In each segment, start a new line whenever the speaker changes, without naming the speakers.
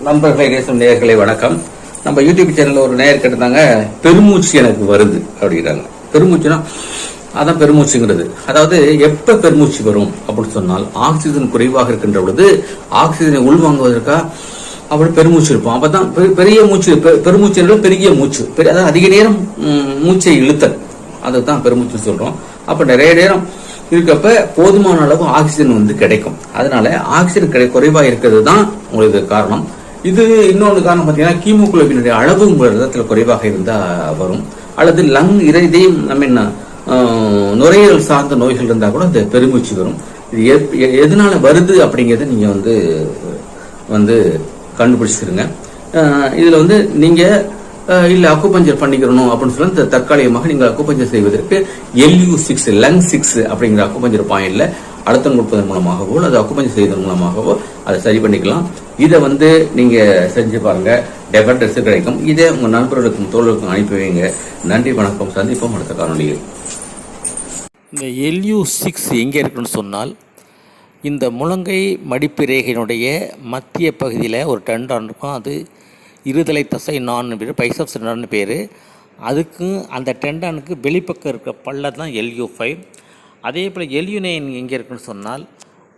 நண்பர்களை நேசம் நேயர்களை வணக்கம். நம்ம யூடியூப் சேனல்ல ஒரு நேயர் கேட்டிருந்தாங்க பெருமூச்சு எனக்கு வருது அப்படிங்கிறாங்க பெருமூச்சுனா அதான் பெருமூச்சுங்கிறது. அதாவது எப்ப பெருமூச்சு வரும் அப்படின்னு சொன்னால் ஆக்சிஜன் குறைவாக இருக்கின்ற பொழுது ஆக்சிஜனை உள்வாங்குவதற்காக அப்படி பெருமூச்சு இருப்போம் அப்பதான் தான் பெரிய மூச்சு பெருமூச்சு என்பது பெரிய மூச்சு. பெரிய- அதாவது அதிக நேரம் மூச்சை இழுத்தல். அதுதான் பெருமூச்சு சொல்றோம். அப்ப நிறைய நேரம் இருக்கப்ப போதுமான அளவு ஆக்சிஜன் வந்து கிடைக்கும். அதனால ஆக்சிஜன் கிடை குறைவா இருக்கிறது தான் உங்களுக்கு காரணம். இது இன்னொன்று காரணம் பார்த்தீங்கன்னா கீமோகுளோபினுடைய அளவு உங்கள் ரத்தத்தில் குறைவாக இருந்தா வரும். அல்லது லங் இதயம் நம்ம என்ன நுரையீரல் சார்ந்த நோய்கள் இருந்தால் கூட அது பெருமூச்சு வரும். இது எப்- எ- எதனால வருது அப்படிங்கிறத நீங்க வந்து வந்து கண்டுபிடிச்சிருங்க இதில் வந்து நீங்கள் இல்லை அக்குபஞ்சர் பண்ணிக்கிறணும் அப்படின்னு சொல்லி இந்த தற்காலிகமாக நீங்கள் அக்குபஞ்சர் செய்வதற்கு எல்யூ சிக்ஸ் லங் சிக்ஸ் அப்படிங்கிற அக்குபஞ்சர் பாயிண்ட்ல அழுத்தம் கொடுப்பதன் மூலமாகவோ அல்லது அக்குபஞ்சர் செய்வதன் மூலமாகவோ அதை சரி பண்ணிக்கலாம். இதை வந்து நீங்கள் செஞ்சு பாருங்க. டெபட் ரிசல்ட் கிடைக்கும். இதை உங்கள் நண்பர்களுக்கும் தோழர்களுக்கும் அனுப்பி வைங்க. நன்றி வணக்கம். சந்திப்போம் அடுத்த காணொலியில்
இந்த எல்யூ சிக்ஸ் எங்கே இருக்குன்னு சொன்னால் இந்த முழங்கை மடிப்பு ரேகையினுடைய மத்திய பகுதியில் ஒரு டெண்டான் இருக்கும். அது இருதலை தசை நான் பேர் பைசப்ஸ் நான் பேர். அதுக்கும் அந்த டெண்டானுக்கு வெளிப்பக்கம் இருக்கிற பல்ல தான் எல்யூ ஃபைவ் அதே போல் எல்யூ நைன் எங்கே இருக்குன்னு சொன்னால்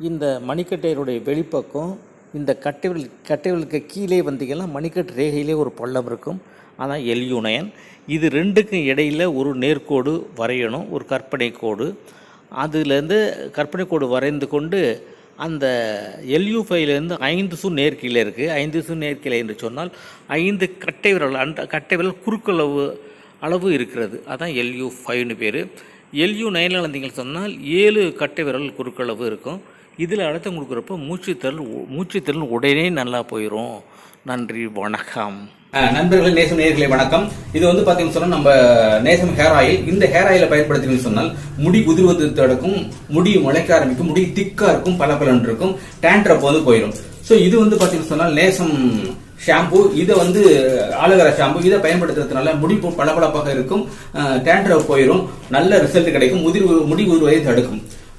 இந்த மணிக்கட்டையருடைய வெளிப்பக்கம் இந்த கட்டைவில் கட்டைவிலுக்கு கீழே வந்தீங்கன்னா மணிக்கட்டு ரேகையிலே ஒரு பள்ளம் இருக்கும். அதான் எல்யூ நயன் இது ரெண்டுக்கும் இடையில் ஒரு நேர்கோடு வரையணும் ஒரு கற்பனை கோடு. அதுலேருந்து கற்பனை கோடு வரைந்து கொண்டு அந்த எல்யூ ஃபைலேருந்து ஐந்து சு நேர்கீழே இருக்குது ஐந்து சு நேர்கீழே என்று சொன்னால் ஐந்து கட்டை விரல் அந்த கட்டை விரல் குறுக்களவு அளவு இருக்கிறது. அதான் எல்யூ ஃபைவ்னு பேர். எல்யூ நைனில் வந்தீங்கன்னு சொன்னால் ஏழு கட்டை விரல் குறுக்களவு இருக்கும். இதில் அழுத்தம் கொடுக்குறப்ப மூச்சுத்திறல் மூச்சுத்திறல் உடனே நல்லா போயிடும் நன்றி வணக்கம்.
நண்பர்கள் நண்பர்களே நேசம் நேர்களை வணக்கம். இது வந்து பார்த்தீங்கன்னு சொன்னால் நம்ம நேசம் ஹேர் ஆயில் இந்த ஹேர் ஆயிலை பயன்படுத்தினீங்கன்னு சொன்னால் முடி உதிர்வது தடுக்கும் முடி முளைக்க ஆரம்பிக்கும் முடி திக்காக இருக்கும் பல இருக்கும் டேண்ட்ரப் வந்து போயிடும் ஸோ இது வந்து பார்த்தீங்கன்னு சொன்னால் நேசம் ஷாம்பு இதை வந்து ஆலோவேரா ஷாம்பு இதை பயன்படுத்துறதுனால முடி பளபளப்பாக இருக்கும் டேண்ட்ரப் போயிடும் நல்ல ரிசல்ட் கிடைக்கும் முதிர் முடி உதிர்வதை தடுக்கும்.